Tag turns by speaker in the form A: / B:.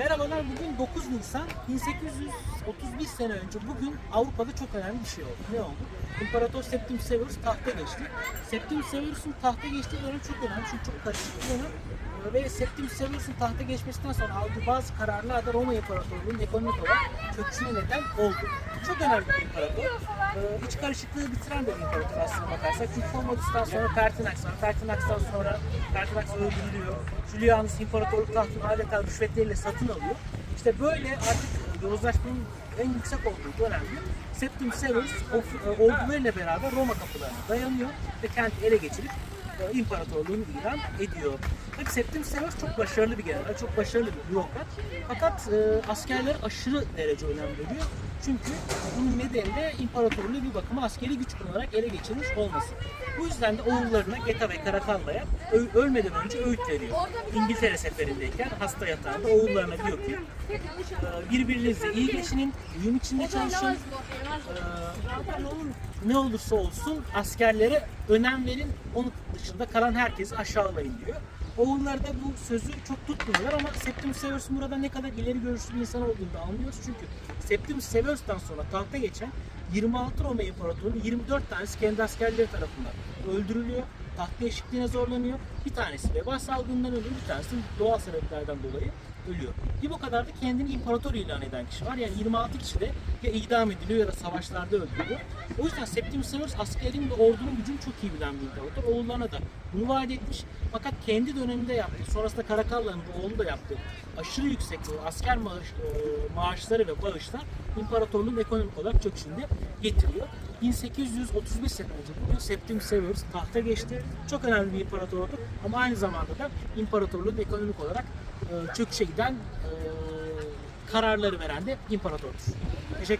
A: Merhabalar, bugün 9 Nisan 1831 sene önce bugün Avrupa'da çok önemli bir şey oldu. Ne oldu? İmparator Septimius Severus tahta geçti. Septimius Severus'un tahta geçtiği dönem çok önemli çünkü çok karışık bir dönem. Ee, Ve Septimius Severus'un tahta geçmesinden sonra aldığı bazı kararlar da Roma İmparatorluğu'nun ekonomik olarak çöküşüne neden oldu. Çok önemli bir imparator. Ee, iç karışıklığı bitiren bir imparator aslına bakarsak. Çünkü Commodus'tan sonra Pertinax var. Pertinax'tan sonra Pertinax öldürülüyor. Julianus imparatorluk tahtını adeta rüşvetleriyle satın alıyor. İşte böyle artık yozlaşmanın en yüksek olduğu dönemde Septimius Severus e, ordularıyla beraber Roma kapılarına dayanıyor ve kenti ele geçirip e, imparatorluğunu ilan ediyor. Tabii Septimius Severus çok başarılı bir general, çok başarılı bir bürokrat. Fakat e, askerler aşırı derece önem veriyor. Çünkü bunun nedeni de imparatorluğu bir bakıma askeri güç kullanarak ele geçirmiş olması. Bu yüzden de oğullarına Geta ve Karakalla'ya ölmeden önce öğüt veriyor. İngiltere seferindeyken hasta yatağında oğullarına diyor ki e, birbirinizle iyi geçinin, uyum içinde çalışın, ee, ne olursa olsun askerlere önem verin. Onun dışında kalan herkesi aşağılayın diyor. Oğullar da bu sözü çok tutmuyorlar ama Septimius Severus'un burada ne kadar ileri görüşlü bir insan olduğunu da anlıyoruz. Çünkü Septimius Severus'tan sonra tahta geçen 26 Roma İmparatorluğu'nun 24 tanesi kendi askerleri tarafından öldürülüyor. Taht değişikliğine zorlanıyor. Bir tanesi veba salgınından ölüyor, bir tanesi doğal sebeplerden dolayı ölüyor. Bir bu kadar da kendini imparator ilan eden kişi var. Yani 26 kişi de ya idam ediliyor ya da savaşlarda öldürülüyor. O yüzden Septimius Severus askerin ve ordunun gücünü çok iyi bilen bir imparator. Oğullarına da bunu vaat etmiş. Fakat kendi döneminde yaptığı, sonrasında Karakalla'nın oğlu da yaptığı aşırı yüksek asker maaş, maaşları ve bağışlar imparatorluğun ekonomik olarak çöküşünde getiriyor. 1831 sene önce bugün Septimius Severus tahta geçti. Çok önemli bir imparatordu ama aynı zamanda da imparatorluğun ekonomik olarak çöküşe giden kararları veren de imparatordur. Teşekkür